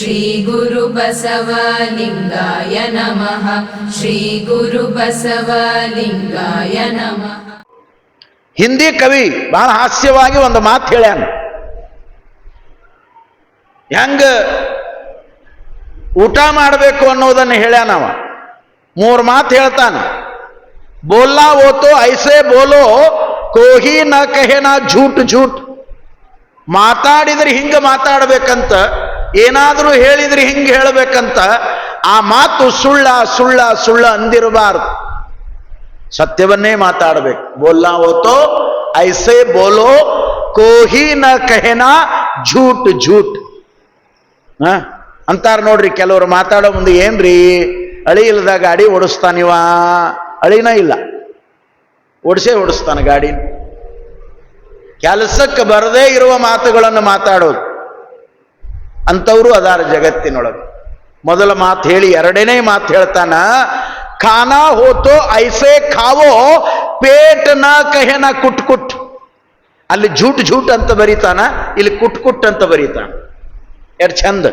श्रीगुरुबसवलिङ्गाय नमः श्रीगुरुबसवलिङ्गाय नमः ಹಿಂದಿ ಕವಿ ಬಹಳ ಹಾಸ್ಯವಾಗಿ ಒಂದು ಮಾತು ಹೇಳ್ಯಾನ ಹೆಂಗ ಊಟ ಮಾಡಬೇಕು ಅನ್ನೋದನ್ನು ಹೇಳ್ಯಾನವ ಮೂರು ಮಾತು ಹೇಳ್ತಾನ ಬೋಲ್ಲಾ ಓತೋ ಐಸೆ ಬೋಲೋ ಕೋಹಿ ನ ಕಹೆ ನಾ ಝೂಟ್ ಝೂಟ್ ಮಾತಾಡಿದ್ರೆ ಹಿಂಗ ಮಾತಾಡ್ಬೇಕಂತ ಏನಾದರೂ ಹೇಳಿದ್ರೆ ಹಿಂಗೆ ಹೇಳಬೇಕಂತ ಆ ಮಾತು ಸುಳ್ಳ ಸುಳ್ಳ ಸುಳ್ಳ ಅಂದಿರಬಾರ್ದು. ಸತ್ಯವನ್ನೇ ಮಾತಾಡಬೇಕು. ಬೋಲ್ನಾ ಓತೋ, ಐಸೆ ಬೋಲೋ, ಕೋಹಿ ನ ಕಹೆನಾ, ಝೂಟ್ ಝೂಟ್. ಹ? ಅಂತಾರ ನೋಡ್ರಿ ಕೆಲವರು ಮಾತಾಡೋ ಮುಂದೆ ಏನ್ರಿ? ಅಳಿ ಇಲ್ಲದ ಗಾಡಿ ಓಡಿಸ್ತಾನಿವ ಅಳಿನ ಇಲ್ಲ. ಓಡಿಸೇ ಓಡಿಸ್ತಾನೆ ಗಾಡಿ ಕೆಲಸಕ್ಕೆ ಬರದೇ ಇರುವ ಮಾತುಗಳನ್ನು ಮಾತಾಡೋದು. ಅಂಥವ್ರು ಅದಾರ ಜಗತ್ತಿನೊಳಗೆ. ಮೊದಲ ಮಾತು ಹೇಳಿ, ಎರಡನೇ ಮಾತು ಹೇಳ್ತಾನ, ಖಾನಾ ಹೋತೋ ಐಸೆ ಖಾವೋ ಪೇಟ್ನ ಕಹೆನ ಕುಟ್ ಕುಟ್. ಅಲ್ಲಿ ಝೂಟ್ ಝೂಟ್ ಅಂತ ಬರೀತಾನ, ಇಲ್ಲಿ ಕುಟ್ ಕುಟ್ ಅಂತ ಬರೀತಾನ. ಎರಡು ಚಂದ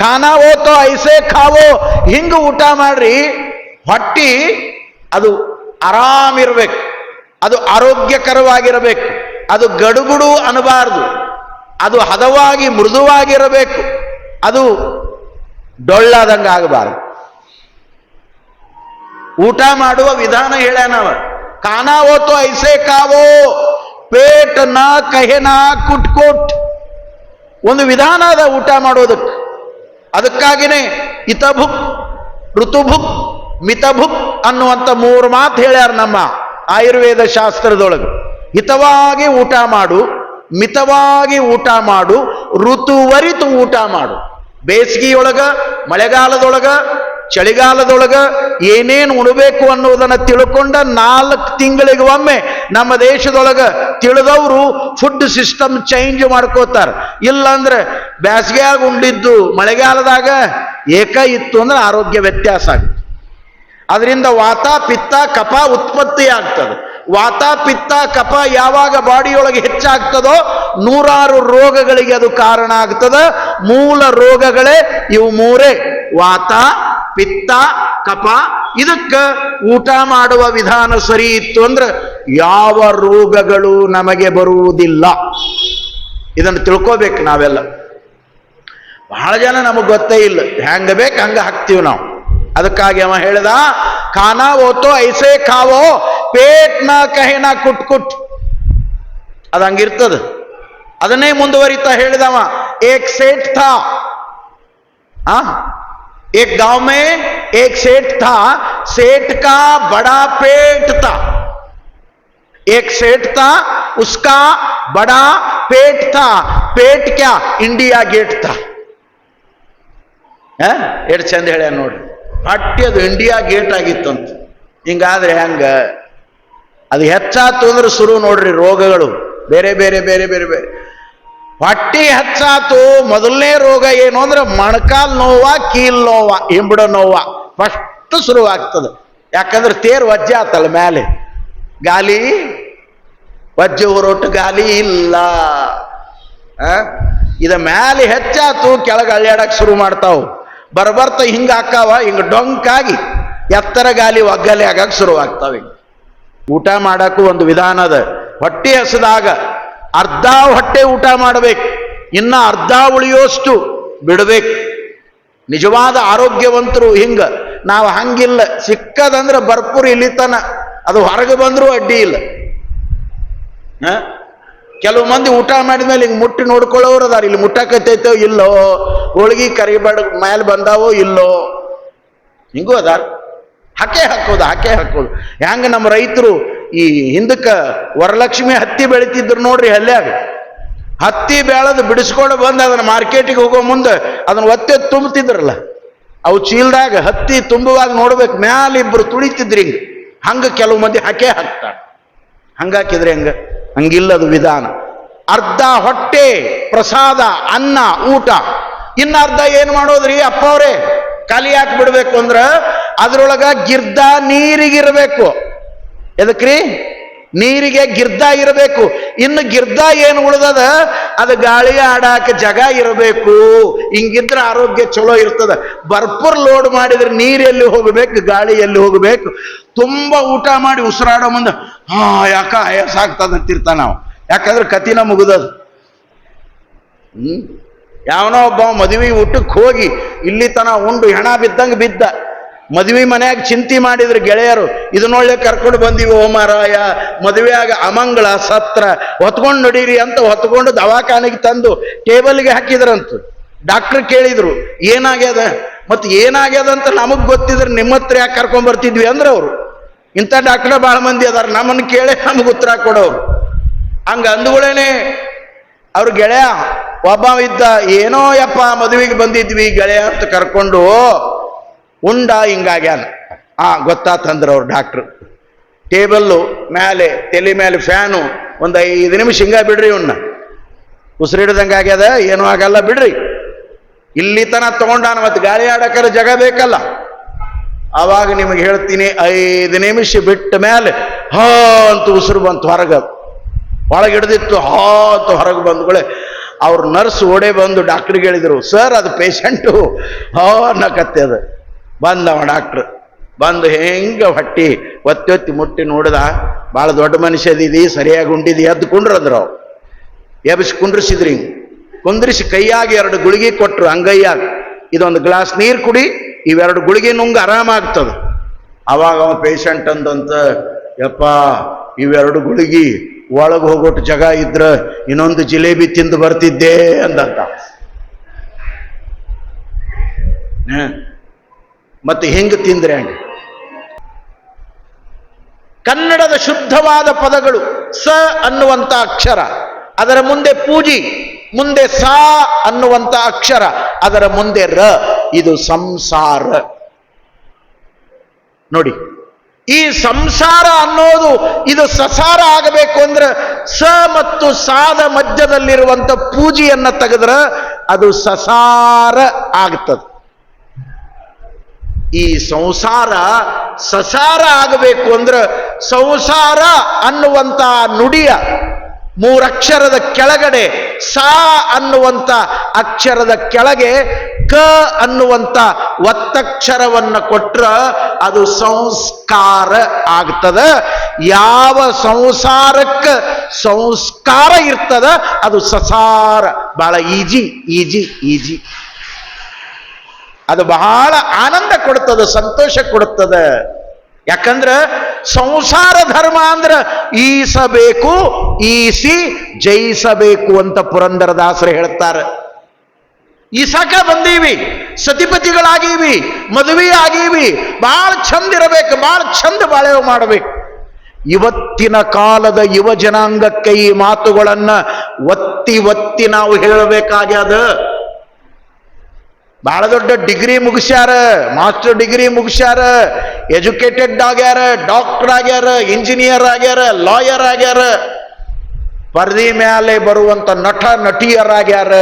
ಖಾನಾ ಹೋತೋ ಐಸೆ ಖಾವೋ, ಹಿಂಗ ಊಟ ಮಾಡ್ರಿ, ಹೊಟ್ಟಿ ಅದು ಆರಾಮಿರ್ಬೇಕು, ಅದು ಆರೋಗ್ಯಕರವಾಗಿರಬೇಕು, ಅದು ಗಡುಗುಡು ಅನ್ನಬಾರದು ಅದು ಹದವಾಗಿ ಮೃದುವಾಗಿರಬೇಕು. ಅದು ಡೊಳ್ಳಾದಂಗೆ ಆಗಬಾರದು. ಊಟ ಮಾಡುವ ವಿಧಾನ ಹೇಳ್ಯಾನವ ಖಾನಾ ಹೋತೋ ಐಸೆ ಕಾವೋ. ಪೇಟ್ ನಾ ಕಹೆನ ಕುಟ್ಕೋಟ್ ಕುಟ್ ಒಂದು ವಿಧಾನ ಅದ ಊಟ ಮಾಡೋದಕ್ಕೆ ಅದಕ್ಕಾಗಿನೇ ಇತಭುಕ್ ಋತುಭುಕ್, ಮಿತಭುಕ್ ಅನ್ನುವಂಥ ಮೂರು ಮಾತು ಹೇಳ್ಯಾರ ನಮ್ಮ ಆಯುರ್ವೇದ ಶಾಸ್ತ್ರದೊಳಗೆ. ಹಿತವಾಗಿ ಊಟ ಮಾಡು. ಮಿತವಾಗಿ ಊಟ ಮಾಡು ಋತುವರಿತು ಊಟ ಮಾಡು. ಬೇಸಿಗೆಯೊಳಗ, ಮಳೆಗಾಲದೊಳಗ, ಚಳಿಗಾಲದೊಳಗ ಏನೇನು ಉಣಬೇಕು ಅನ್ನೋದನ್ನ ತಿಳ್ಕೊಂಡ ನಾಲ್ಕು ತಿಂಗಳಿಗೆ ಒಮ್ಮೆ ನಮ್ಮ ದೇಶದೊಳಗ ತಿಳಿದವರು ಫುಡ್ ಸಿಸ್ಟಮ್ ಚೇಂಜ್ ಮಾಡ್ಕೋತಾರ. ಇಲ್ಲಾಂದ್ರೆ ಬ್ಯಾಸ್ಗ್ಯಾಗ ಉಂಡಿದ್ದು ಮಳೆಗಾಲದಾಗ ಏಕ ಇತ್ತು ಅಂದ್ರೆ ಆರೋಗ್ಯ ವ್ಯತ್ಯಾಸ ಆಗುತ್ತೆ. ಅದರಿಂದ ವಾತ, ಪಿತ್ತ, ಕಫ ಉತ್ಪತ್ತಿ ಆಗ್ತದೆ ವಾತ, ಪಿತ್ತ ಕಪ ಯಾವಾಗ ಬಾಡಿಯೊಳಗೆ ಹೆಚ್ಚಾಗ್ತದೋ ನೂರಾರು ರೋಗಗಳಿಗೆ ಅದು ಕಾರಣ ಆಗ್ತದ. ಮೂಲ ರೋಗಗಳೇ ಇವು ಮೂರೇ. ವಾತ, ಪಿತ್ತ ಕಪ ಇದಕ್ಕೆ ಊಟ ಮಾಡುವ ವಿಧಾನ ಸರಿ ಇತ್ತು ಅಂದ್ರೆ ಯಾವ ರೋಗಗಳು ನಮಗೆ ಬರುವುದಿಲ್ಲ. ಇದನ್ನು ತಿಳ್ಕೋಬೇಕು ನಾವೆಲ್ಲ. ಬಹಳ ಜನ ನಮಗೆ ಗೊತ್ತೇ ಇಲ್ಲ. ಹೆಂಗೆ ಬೇಕು ಹಂಗ ಹಾಕ್ತೀವಿ ನಾವು. ಅದಕ್ಕಾಗಿ ಅವ ಹೇಳ್ದ, ಖಾನಾ ಓತೋ, ಐಸೆ ಖಾವೋ ಪೇಟ್ ನ ಕಹೆನ ಕುಟ್ ಕುಟ್ ಅದು ಹಂಗಿರ್ತದ ಅದನ್ನೇ ಮುಂದುವರಿತಾ ಹೇಳಿದವ ಏಕ್ ಸೇಠ್ ಥಾ ಆ एक गांव में एक सेठ था सेठ का बड़ा पेट था एक सेठ था उसका बड़ा पेट था पेट क्या इंडिया गेट था ಎಷ್ಟು ಚಂದ ಹೇಳ್ಯಾನ ನೋಡ್ರಿ ಹೊಟ್ಟಿ ಅದು ಇಂಡಿಯಾ ಗೇಟ್ ಆಗಿತ್ತಂತ ಹಿಂಗಾದ್ರೆ ಹೆಂಗ ಅದು ಹೆಚ್ಚಾತು ಅಂದ್ರೆ ಶುರು ನೋಡ್ರಿ ರೋಗಗಳು. ಬೇರೆ ಬೇರೆ ಬೇರೆ ಬೇರೆ ಬೇರೆ. ಹೊಟ್ಟಿ ಹೆಚ್ಚಾತು ಮೊದಲನೇ ರೋಗ ಏನು ಅಂದ್ರೆ ಮೊಣಕಾಲ್ ನೋವ, ಕೀಲ್ ನೋವ ಹಿಂಬಿಡ ನೋವ ಫಸ್ಟ್ ಶುರುವಾಗ್ತದೆ. ಯಾಕಂದ್ರೆ ತೇರು ವಜ್ಜೆ ಆತಲ್ಲ ಮೇಲೆ ಗಾಲಿ, ವಜ್ಜೆ ಹೊರಟು ಗಾಲಿ ಇಲ್ಲ? ಇದ ಮ್ಯಾಲೆ ಹೆಚ್ಚಾತು ಕೆಳಗೆ ಅಳ್ಯಾಡಕ್ ಶುರು ಮಾಡ್ತಾವು. ಬರ್ಬರ್ತ ಹಿಂಗ ಹಾಕಾವ, ಹಿಂಗ ಡೊಂಕಾಗಿ ಎತ್ತರ ಗಾಲಿ ಒಗ್ಗಲೆ ಆಗಕ್ಕೆ ಶುರುವಾಗ್ತಾವೆ ಊಟ ಮಾಡೋಕ್ಕೂ ಒಂದು ವಿಧಾನ ಅದ. ಹೊಟ್ಟೆ ಹಸಿದಾಗ ಅರ್ಧ ಹೊಟ್ಟೆ ಊಟ ಮಾಡಬೇಕು, ಇನ್ನ ಅರ್ಧ ಉಳಿಯೋಷ್ಟು ಬಿಡಬೇಕು. ನಿಜವಾದ ಆರೋಗ್ಯವಂತರು ಹಿಂಗ, ನಾವು ಹಂಗಿಲ್ಲ. ಸಿಕ್ಕದಂದ್ರೆ ಭರ್ಪೂರ್ ಇಲ್ಲಿತನ ಅದು ಹೊರಗೆ ಬಂದರೂ ಅಡ್ಡಿ ಇಲ್ಲ? ಕೆಲವು ಮಂದಿ ಊಟ ಮಾಡಿದ್ಮೇಲೆ ಹಿಂಗೆ ಮುಟ್ಟಿ ನೋಡ್ಕೊಳ್ಳೋರು ಅದಾರ. ಇಲ್ಲಿ ಮುಟ್ಟಕತ್ತೈತೋ ಇಲ್ಲೋ, ಹೋಳಿಗೆ ಕರಿಬಾಡ ಮೇಲೆ ಬಂದಾವೋ ಇಲ್ಲೋ. ಹಿಂಗೂ ಅದಾರ. ಹಾಕೇ ಹಾಕೋದು ಹಾಕೇ ಹಾಕೋದು. ಹೆಂಗೆ ನಮ್ಮ ರೈತರು ಈ ಹಿಂದಕ್ಕೆ ವರಲಕ್ಷ್ಮಿ ಹತ್ತಿ ಬೆಳಿತಿದ್ರು ನೋಡ್ರಿ ಹಲ್ಯಾಗ. ಹತ್ತಿ ಬೆಳೆದು ಬಿಡಿಸ್ಕೊಂಡು ಬಂದು ಅದನ್ನ ಮಾರ್ಕೆಟಿಗೆ ಹೋಗೋ ಮುಂದೆ ಅದನ್ನ ಒತ್ತೆ ತುಂಬುತ್ತಿದ್ರಲ್ಲ. ಅವು ಚೀಲ್ದಾಗ ಹತ್ತಿ ತುಂಬುವಾಗ ನೋಡ್ಬೇಕು, ಮ್ಯಾಲೆ ಇಬ್ರು ತುಳಿತಿದ್ರಿ ಹಿಂಗೆ. ಹಂಗ ಕೆಲವು ಮಂದಿ ಹಾಕೇ ಹಾಕ್ತಾರೆ. ಹಂಗಾಕಿದ್ರೆ ಹಂಗ? ಹಂಗಿಲ್ಲ ಅದು ವಿಧಾನ. ಅರ್ಧ ಹೊಟ್ಟೆ, ಪ್ರಸಾದ, ಅನ್ನ, ಊಟ. ಇನ್ನ ಅರ್ಧ ಏನು ಮಾಡೋದ್ರಿ ಅಪ್ಪ ಅವರೇ? ಖಾಲಿ ಹಾಕಿ ಬಿಡ್ಬೇಕು ಅಂದ್ರ ಅದ್ರೊಳಗ ಗಿರ್ದ ನೀರಿಗಿರಬೇಕು. ಎದಕ್ರಿ? ನೀರಿಗೆ ಗಿರ್ದ ಇರಬೇಕು. ಇನ್ನು ಗಿರ್ದ ಏನು ಉಳಿದದ? ಅದು ಗಾಳಿ ಆಡಾಕ ಜಗ ಇರಬೇಕು. ಹಿಂಗಿದ್ರೆ ಆರೋಗ್ಯ ಚಲೋ ಇರ್ತದ. ಭರ್ಪೂರ್ ಲೋಡ್ ಮಾಡಿದ್ರೆ ನೀರ್ ಎಲ್ಲಿ ಹೋಗಬೇಕು ಗಾಳಿ ಎಲ್ಲಿ ಹೋಗಬೇಕು. ತುಂಬಾ ಊಟ ಮಾಡಿ ಉಸಿರಾಡೋ ಮುಂದೆ, ಹಾ, ಯಾಕ ಆಯಾಸ ಆಗ್ತದ ಅಂತಿರ್ತಾನ ನಾವು ಯಾಕಂದ್ರೆ ಕತಿನ ಮುಗಿದದು. ಹ್ಮ್? ಯಾವನೋ ಒಬ್ಬ ಮದುವೆ ಊಟಕ್ಕೆ ಹೋಗಿ ಇಲ್ಲಿ ತನ ಉಂಡು ಹೆಣ ಬಿದ್ದಂಗೆ ಬಿದ್ದ. ಮದುವೆ ಮನೆಯಾಗ ಚಿಂತೆ ಮಾಡಿದ್ರು ಗೆಳೆಯರು ಇದನ್ನೊಳ್ಳೆ ಕರ್ಕೊಂಡು ಬಂದಿವಿ ಓ ಮಾರಾಯ ಮದುವೆಯಾಗ ಅಮಂಗಳ ಸತ್ರ, ಹೊತ್ಕೊಂಡು ನಡೀರಿ ಅಂತ ಹೊತ್ಕೊಂಡು ದವಾಖಾನೆಗೆ ತಂದು ಟೇಬಲ್ಗೆ ಹಾಕಿದ್ರಂತು. ಡಾಕ್ಟರ್ ಕೇಳಿದ್ರು, ಏನಾಗ್ಯದ? ಮತ್ತು ಏನಾಗ್ಯದ ಅಂತ ನಮಗೆ ಗೊತ್ತಿದ್ರೆ ನಿಮ್ಮ ಹತ್ರ ಯಾಕೆ ಕರ್ಕೊಂಡ್ ಬರ್ತಿದ್ವಿ ಅಂದ್ರೆ ಅವರು. ಇಂಥ ಡಾಕ್ಟರ್ ಭಾಳ ಮಂದಿ ಅದಾರ ನಮ್ಮನ್ನು ಕೇಳಿ ನಮಗೆ ಉತ್ತರ ಕೊಡೋರು. ಹಂಗ ಅಂದ್ಗಳೇನೆ, ಅವ್ರ ಗೆಳೆಯ, ಒಬ್ಬ ಇದ್ದ, ಏನೋ ಯಪ್ಪ ಮದುವೆಗೆ ಬಂದಿದ್ವಿ ಗೆಳೆಯ ಅಂತ ಕರ್ಕೊಂಡು ಉಂಡ ಹಿಂಗಾಗ್ಯಾನ ಆ ಗೊತ್ತಾತಂದ್ರ ಅವ್ರು ಡಾಕ್ಟ್ರು. ಟೇಬಲ್ಲು ಮೇಲೆ ತಲೆ ಮೇಲೆ ಫ್ಯಾನು, ಒಂದು ಐದು ನಿಮಿಷ ಹಿಂಗ ಬಿಡ್ರಿ ಇವನ್ನ ಉಸಿರಿಡ್ದಂಗೆ ಆಗ್ಯದ, ಏನೂ ಆಗಲ್ಲ, ಬಿಡ್ರಿ. ಇಲ್ಲಿ ತನ ತಗೊಂಡಾನ ಮತ್ತೆ ಗಾಳಿ ಆಡಕರ ಜಗ ಬೇಕಲ್ಲ. ಆವಾಗ ನಿಮಗೆ ಹೇಳ್ತೀನಿ, ಐದು ನಿಮಿಷ ಬಿಟ್ಟ ಮೇಲೆ ಹಾ ಅಂತ ಉಸಿರು ಬಂತು ಹೊರಗೆ. ಒಳಗೆ ಹಿಡ್ದಿತ್ತು, ಹಾ ಅಂತ ಹೊರಗೆ ಬಂದ್ಗಳೇ ಅವ್ರ ನರ್ಸ್ ಓಡೇ ಬಂದು ಡಾಕ್ಟ್ರಿಗೆ ಹೇಳಿದರು, ಸರ್, ಅದು ಪೇಷಂಟು. ಹಾ, ಅನ್ನಕತ್ತೆ ಅದು. ಬಂದವ ಡಾಕ್ಟ್ರ್. ಬಂದು ಹೆಂಗ ಹೊಟ್ಟಿ ಒತ್ತಿ ಮುಟ್ಟಿ ನೋಡಿದ ಭಾಳ ದೊಡ್ಡ ಮನುಷ್ಯದಿದಿ ಸರಿಯಾಗಿ ಉಂಡಿದಿ, ಎದ್ದು ಕುಂಡ್ರದ್ರು ಎಬ್ಸಿ ಕುಂಡ್ರಿಸಿದ್ರಿ ಹಿಂಗ್. ಕುಂದ್ರಿಸಿ ಕೈಯಾಗಿ ಎರಡು ಗುಳಿಗೆ ಕೊಟ್ರು ಅಂಗೈಯಾಗಿ. ಇದೊಂದು ಗ್ಲಾಸ್ ನೀರು ಕುಡಿ, ಇವೆರಡು ಗುಳಿಗೆ ನುಂಗ ಆರಾಮಾಗ್ತದೆ ಅವಾಗ ಅವ ಪೇಷಂಟ್ ಅಂದಂತ, ಯಪ್ಪ, ಇವೆರಡು ಗುಳಿಗೆ ಒಳಗೆ ಹೋಗೋಟು ಜಾಗ ಇದ್ರ, ಇನ್ನೊಂದು ಜಿಲೇಬಿ ತಿಂದು ಬರ್ತಿದ್ದೆ ಅಂದಂತ. ಮತ್ತೆ ಹೆಂಗ ತಿಂದ್ರೆ ಕನ್ನಡದ ಶುದ್ಧವಾದ ಪದಗಳು ಸ ಅನ್ನುವಂತ ಅಕ್ಷರ, ಅದರ ಮುಂದೆ ಪೂಜಿ, ಮುಂದೆ ಸಾ ಅನ್ನುವಂತ ಅಕ್ಷರ, ಅದರ ಮುಂದೆ ರ, ಇದು ಸಂಸಾರ. ನೋಡಿ, ಈ ಸಂಸಾರ ಅನ್ನೋದು ಇದು ಸಸಾರ ಆಗಬೇಕು ಅಂದ್ರೆ ಸ ಮತ್ತು ಸಾದ ಮಧ್ಯದಲ್ಲಿರುವಂತ ಪೂಜಿಯನ್ನ ತೆಗೆದ್ರ ಅದು ಸಸಾರ ಆಗ್ತದೆ. ಈ ಸಂಸಾರ ಸಸಾರ ಆಗಬೇಕು ಅಂದ್ರೆ ಸಂಸಾರ ಅನ್ನುವಂತ ನುಡಿಯ ಮೂರಕ್ಷರದ ಕೆಳಗಡೆ ಸಾ ಅನ್ನುವಂತ ಅಕ್ಷರದ ಕೆಳಗೆ ಕ ಅನ್ನುವಂತ ಒತ್ತಕ್ಷರವನ್ನ ಕೊಟ್ರ ಅದು ಸಂಸ್ಕಾರ ಆಗ್ತದ. ಯಾವ ಸಂಸಾರಕ್ಕೆ ಸಂಸ್ಕಾರ ಇರ್ತದ ಅದು ಸಸಾರ. ಬಹಳ ಈಜಿ ಈಜಿ ಈಜಿ ಅದು ಬಹಳ ಆನಂದ ಕೊಡುತ್ತದೆ ಸಂತೋಷ ಕೊಡುತ್ತದೆ ಯಾಕಂದ್ರೆ ಸಂಸಾರ ಧರ್ಮ ಅಂದ್ರ ಈಸಬೇಕು ಈಸಿ ಜಯಿಸಬೇಕು ಅಂತ ಪುರಂದರದಾಸರು ಹೇಳ್ತಾರೆ. ಈಸಾಕ ಬಂದೀವಿ, ಸತಿಪತಿಗಳಾಗೀವಿ ಮದುವೆ ಆಗೀವಿ ಬಹಳ ಚಂದ ಇರಬೇಕು ಬಹಳ ಚಂದ ಬಾಳೆವು ಮಾಡಬೇಕು. ಇವತ್ತಿನ ಕಾಲದ ಯುವ ಜನಾಂಗಕ್ಕೆ ಈ ಮಾತುಗಳನ್ನ ಒತ್ತಿ ಒತ್ತಿ ನಾವು ಹೇಳಬೇಕಾಗ್ಯದ? ಬಹಳ ದೊಡ್ಡ ಡಿಗ್ರಿ ಮುಗಿಸ್ಯಾರ, ಮಾಸ್ಟರ್ ಡಿಗ್ರಿ ಮುಗಿಸ್ಯಾರ, ಎಜುಕೇಟೆಡ್ ಆಗ್ಯಾರ, ಡಾಕ್ಟರ್ ಆಗ್ಯಾರ, ಇಂಜಿನಿಯರ್ ಆಗ್ಯಾರ, ಲಾಯರ್ ಆಗ್ಯಾರ. ಪರದಿ ಮೇಲೆ ಬರುವಂತ ನಟ ನಟಿಯರಾಗ್ಯಾರ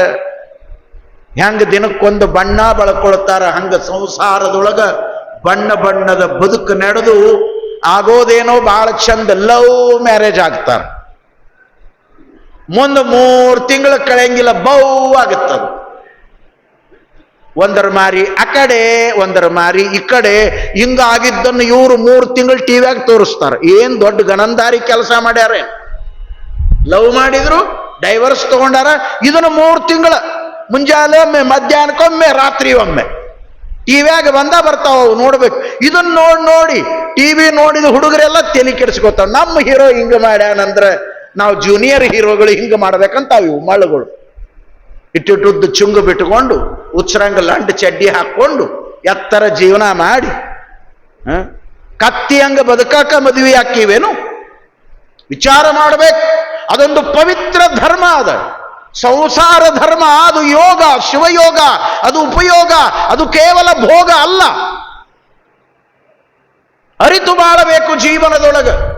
ಹೆಂಗ ದಿನಕ್ಕೊಂದು ಬಣ್ಣ ಬಳಕೊಳ್ತಾರ, ಹಂಗ ಸಂಸಾರದೊಳಗ ಬಣ್ಣ ಬಣ್ಣದ ಬದುಕು ನಡೆದು ಆಗೋದೇನೋ ಬಹಳ ಚಂದ ಲವ್ ಮ್ಯಾರೇಜ್ ಆಗ್ತಾರ. ಮುಂದೆ ಮೂರು ತಿಂಗಳು ಕಳೆಯಂಗಿಲ್ಲ, ಬೌ ಆಗುತ್ತದು. ಒಂದರ ಮಾರಿ ಆ ಕಡೆ, ಒಂದರ ಮಾರಿ ಈ ಕಡೆ. ಹಿಂಗಾಗಿದ್ದನ್ನು ಇವರು ಮೂರು ತಿಂಗಳು ಟಿವಿಯಾಗ ತೋರಿಸ್ತಾರೆ. ಏನ್ ದೊಡ್ಡ ಗಣಂದಾರಿ ಕೆಲಸ ಮಾಡ್ಯಾರ? ಲವ್ ಮಾಡಿದ್ರು ಡೈವರ್ಸ್ ತಗೊಂಡಾರ, ಇದನ್ನು ಮೂರು ತಿಂಗಳ. ಮುಂಜಾನೆ ಒಮ್ಮೆ ಮಧ್ಯಾಹ್ನಕ್ಕೊಮ್ಮೆ ರಾತ್ರಿ ಒಮ್ಮೆ. ಟಿವಿಯಾಗ ಬಂದ ಬರ್ತಾವ ಅವು ನೋಡ್ಬೇಕು. ಇದನ್ನ ನೋಡಿ ನೋಡಿ ಟಿವಿ ನೋಡಿದ ಹುಡುಗರೆಲ್ಲ ತಲೆ ಕೆಡಿಸ್ಕೊತಾವ. ನಮ್ಮ ಹೀರೋ ಹಿಂಗ ಮಾಡ್ಯಾನಂದ್ರೆ ನಾವು ಜೂನಿಯರ್ ಹೀರೋಗಳು ಹಿಂಗ ಮಾಡ್ಬೇಕಂತ ಇವು ಮಳ್ಳಗಳು. ಇಟ್ಟಿಟ್ಟುದ್ದು ಚುಂಗು ಬಿಟ್ಟುಕೊಂಡು ಉಚ್ಚರಂಗ ಲಂಡ್ ಚಡ್ಡಿ ಹಾಕೊಂಡು ಎತ್ತರ ಜೀವನ ಮಾಡಿ? ಕತ್ತಿ ಹಂಗ ಬದುಕಾಕ ಮದುವೆ ಹಾಕಿವೇನು? ವಿಚಾರ ಮಾಡಬೇಕು. ಅದೊಂದು ಪವಿತ್ರ ಧರ್ಮ ಅದ. ಸಂಸಾರ ಧರ್ಮ ಅದು ಯೋಗ, ಶಿವಯೋಗ, ಅದು ಉಪಯೋಗ, ಅದು ಕೇವಲ ಭೋಗ ಅಲ್ಲ. ಅರಿತು ಬಾಳಬೇಕು ಜೀವನದೊಳಗೆ.